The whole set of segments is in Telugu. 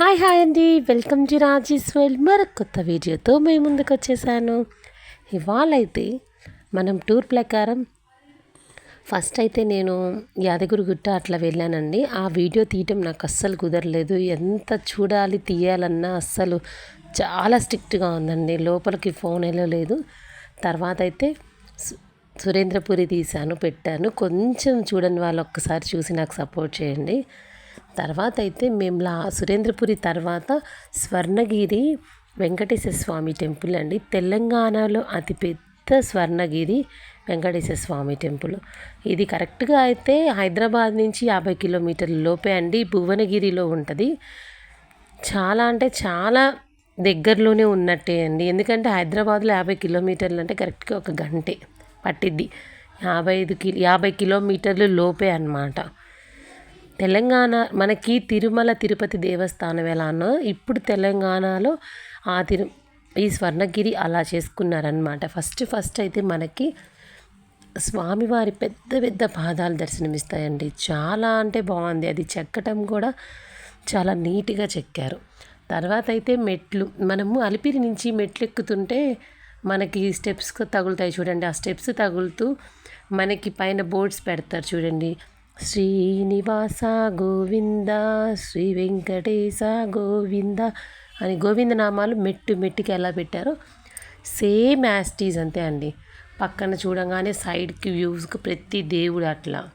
హాయ్ హాయ్ అండి. వెల్కమ్ టు రాజీస్వెల్ మరొక కొత్త వీడియోతో మేము ముందుకు వచ్చేసాను. ఇవాళ అయితే మనం టూర్ ప్రకారం ఫస్ట్ అయితే నేను యాదగిరిగుట్ట అట్లా వెళ్ళానండి. ఆ వీడియో తీయటం నాకు అస్సలు కుదరలేదు. ఎంత చూడాలి తీయాలన్నా అస్సలు చాలా స్ట్రిక్ట్గా ఉందండి. లోపలికి ఫోన్ వెళ్ళలేదు. తర్వాత అయితే సు- సురేంద్రపురి తీశాను పెట్టాను. కొంచెం చూడని వాళ్ళు ఒక్కసారి చూసి నాకు సపోర్ట్ చేయండి. తర్వాత అయితే మేము లా సురేంద్రపురి తర్వాత స్వర్ణగిరి వెంకటేశ్వర స్వామి టెంపుల్ అండి. తెలంగాణలో అతిపెద్ద స్వర్ణగిరి వెంకటేశ్వర స్వామి టెంపుల్. ఇది కరెక్ట్గా అయితే హైదరాబాద్ నుంచి యాభై కిలోమీటర్ల లోపే అండి. భువనగిరిలో ఉంటుంది. చాలా అంటే చాలా దగ్గరలోనే ఉన్నట్టే అండి. ఎందుకంటే హైదరాబాద్లో యాభై కిలోమీటర్లు అంటే కరెక్ట్గా ఒక గంటే పట్టిద్ది. యాభై ఐదు కి యాభై కిలోమీటర్లు లోపే అన్నమాట. తెలంగాణ మనకి తిరుమల తిరుపతి దేవస్థానం ఎలానో ఇప్పుడు తెలంగాణలో ఆ తిరు ఈ స్వర్ణగిరి అలా చేసుకున్నారనమాట ఫస్ట్ ఫస్ట్ అయితే మనకి స్వామివారి పెద్ద పెద్ద పాదాలు దర్శనమిస్తాయండి. చాలా అంటే బాగుంది. అది చెక్కటం కూడా చాలా నీట్గా చెక్కారు. తర్వాత అయితే మెట్లు మనము అలిపిరి నుంచి మెట్లు ఎక్కుతుంటే మనకి స్టెప్స్ తగులుతాయి చూడండి. ఆ స్టెప్స్ తగులుతూ మనకి పైన బోర్డ్స్ పెడతారు చూడండి. శ్రీనివాస గోవింద శ్రీ వెంకటేశ గోవింద అని గోవింద నామాలు మెట్టు మెట్టుకి ఎలా పెట్టారో సేమ్ యాస్టీజ్ అంతే అండి. పక్కన చూడంగానే సైడ్కి వ్యూస్కి ప్రతి దేవుడు అట్లా.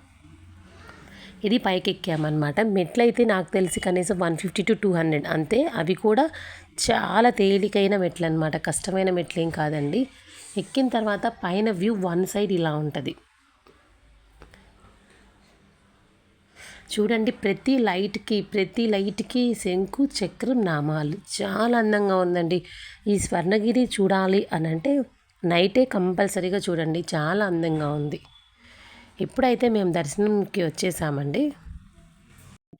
ఇది పైకి ఎక్కామన్నమాట మెట్లయితే నాకు తెలిసి కనీసం one fifty to two hundred అంతే. అవి కూడా చాలా తేలికైన మెట్లు అనమాట కష్టమైన మెట్లు ఏం కాదండి. ఎక్కిన తర్వాత పైన వ్యూ వన్ సైడ్ ఇలా ఉంటుంది. చూడండి ప్రతి లైట్కి ప్రతి లైట్కి శంకు చక్రం నామాలు. చాలా అందంగా ఉందండి. ఈ స్వర్ణగిరి చూడాలి అని అంటే నైటే కంపల్సరీగా చూడండి. చాలా అందంగా ఉంది. ఇప్పుడైతే మేము దర్శనంకి వచ్చేసామండి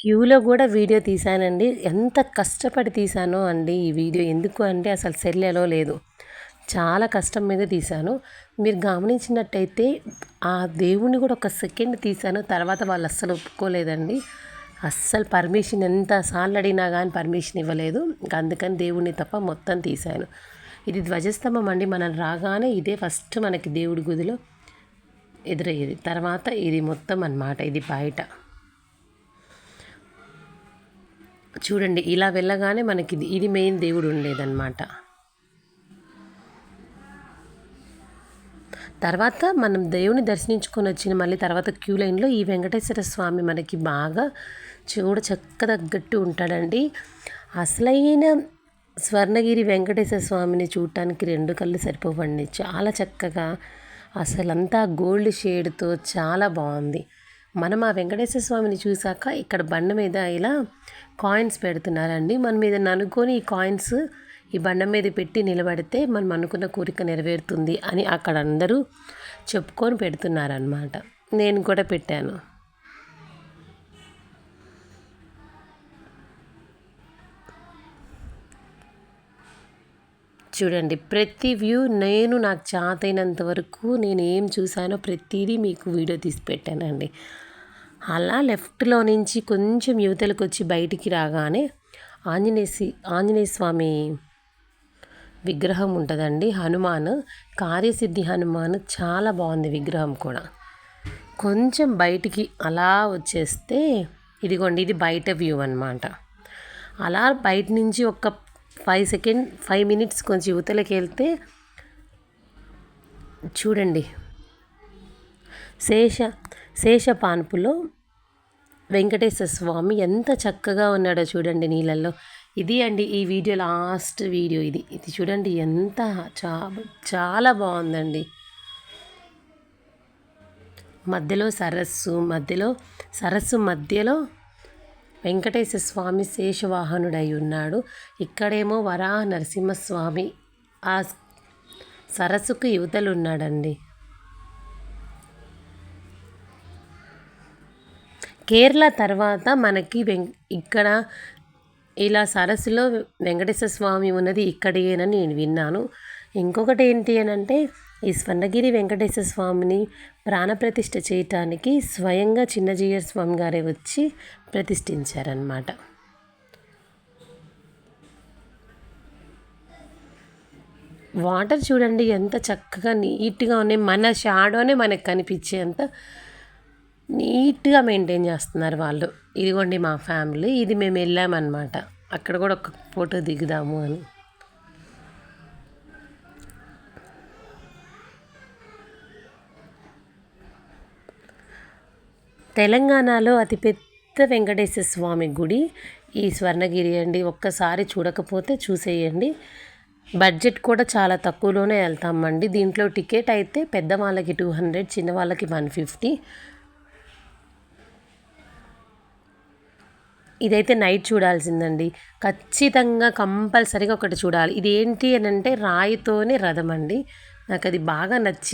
క్యూలో కూడా వీడియో తీశానండి. ఎంత కష్టపడి తీశానో అండి ఈ వీడియో. ఎందుకు అంటే అసలు సెల్లెలో లేదు. చాలా కష్టం మీద తీశాను. మీరు గమనించినట్టయితే ఆ దేవుణ్ణి కూడా ఒక సెకండ్ తీశాను. తర్వాత వాళ్ళు అస్సలు ఒప్పుకోలేదండి. అస్సలు పర్మిషన్ ఎంత సార్లు అడిగినా కానీ పర్మిషన్ ఇవ్వలేదు. ఇంకా అందుకని దేవుణ్ణి తప్ప మొత్తం తీశాను. ఇది ధ్వజస్తంభం అండి. మనం రాగానే ఇదే ఫస్ట్ మనకి దేవుడి గుదిలో ఎదురయ్యేది. తర్వాత ఇది మొత్తం అన్నమాట. ఇది బయట. చూడండి ఇలా వెళ్ళగానే మనకి ఇది ఇది మెయిన్ దేవుడు ఉండేదన్నమాట. తర్వాత మనం దేవుని దర్శించుకొని వచ్చిన మళ్ళీ తర్వాత క్యూ లైన్లో ఈ వెంకటేశ్వర స్వామి మనకి బాగా చూడ చక్క తగ్గట్టు ఉంటాడండి. అసలైన స్వర్ణగిరి వెంకటేశ్వర స్వామిని చూడటానికి రెండు కళ్ళు సరిపోవండి. చాలా చక్కగా అసలంతా గోల్డ్ షేడ్తో చాలా బాగుంది. మనం ఆ వెంకటేశ్వర స్వామిని చూసాక ఇక్కడ బండ మీద ఇలా కాయిన్స్ పెడుతున్నారండి. మన మీద ననుకొని ఈ కాయిన్స్ ఈ బండ మీద పెట్టి నిలబడితే మనం అనుకున్న కోరిక నెరవేరుతుంది అని అక్కడ అందరూ చెప్పుకొని పెడుతున్నారనమాట నేను కూడా పెట్టాను. చూడండి ప్రతి వ్యూ నేను నాకు చాతైనంత వరకు నేను ఏం చూసానో ప్రతిదీ మీకు వీడియో తీసి పెట్టానండి. అలా లెఫ్ట్లో నుంచి కొంచెం యువతలకు వచ్చి బయటికి రాగానే ఆంజనేయ ఆంజనేయ స్వామి విగ్రహం ఉంటుందండి. హనుమాన్ కార్యసిద్ధి హనుమాన్ చాలా బాగుంది విగ్రహం కూడా. కొంచెం బయటికి అలా వచ్చేస్తే ఇదిగోండి ఇది బయట వ్యూ అనమాట అలా బయట నుంచి ఒక ఫైవ్ సెకండ్ ఫైవ్ మినిట్స్ కొంచెం యువతలకి వెళ్తే చూడండి. శేష శేషపాన్పులో వెంకటేశ్వర స్వామి ఎంత చక్కగా ఉన్నాడో చూడండి నీళ్ళల్లో. ఇది అండి ఈ వీడియో లాస్ట్ వీడియో ఇది. ఇది చూడండి ఎంత చా చాలా బాగుందండి. మధ్యలో సరస్సు మధ్యలో సరస్సు మధ్యలో వెంకటేశ్వర స్వామి శేషవాహనుడై ఉన్నాడు. ఇక్కడేమో వరాహ నరసింహస్వామి ఆ సరస్సుకు యువతలు ఉన్నాడండి కేరళ తర్వాత మనకి వెం ఇక్కడ ఇలా సరస్సులో వెంకటేశ్వర స్వామి ఉన్నది ఇక్కడేనని నేను విన్నాను. ఇంకొకటి ఏంటి అని అంటే ఈ స్వర్ణగిరి వెంకటేశ్వర స్వామిని ప్రాణప్రతిష్ఠ చేయటానికి స్వయంగా చిన్నజీయ స్వామి గారే వచ్చి ప్రతిష్ఠించారనమాట వాటర్ చూడండి ఎంత చక్కగా నీట్గా ఉన్నాయి. మన షాడోనే మనకు కనిపించేంత నీట్గా మెయింటైన్ చేస్తున్నారు వాళ్ళు. ఇదిగోండి మా ఫ్యామిలీ ఇది మేము వెళ్ళామన్నమాట. అక్కడ కూడా ఒక ఫోటో దిగుదాము అని. తెలంగాణలో అతిపెద్ద వెంకటేశ్వర స్వామి గుడి. ఈ స్వర్ణగిరి అండి ఒక్కసారి చూడకపోతే చూసేయండి. బడ్జెట్ కూడా చాలా తక్కువలోనే వెళ్తామండి. దీంట్లో టికెట్ అయితే పెద్దవాళ్ళకి టూ హండ్రెడ్ చిన్నవాళ్ళకి వన్ ఫిఫ్టీ. ఇదైతే నైట్ చూడాల్సిందండి. ఖచ్చితంగా కంపల్సరీగా ఒకటి చూడాలి. ఇది ఏంటి అని అంటే రాయితోనే రథం అండి. నాకు అది బాగా నచ్చి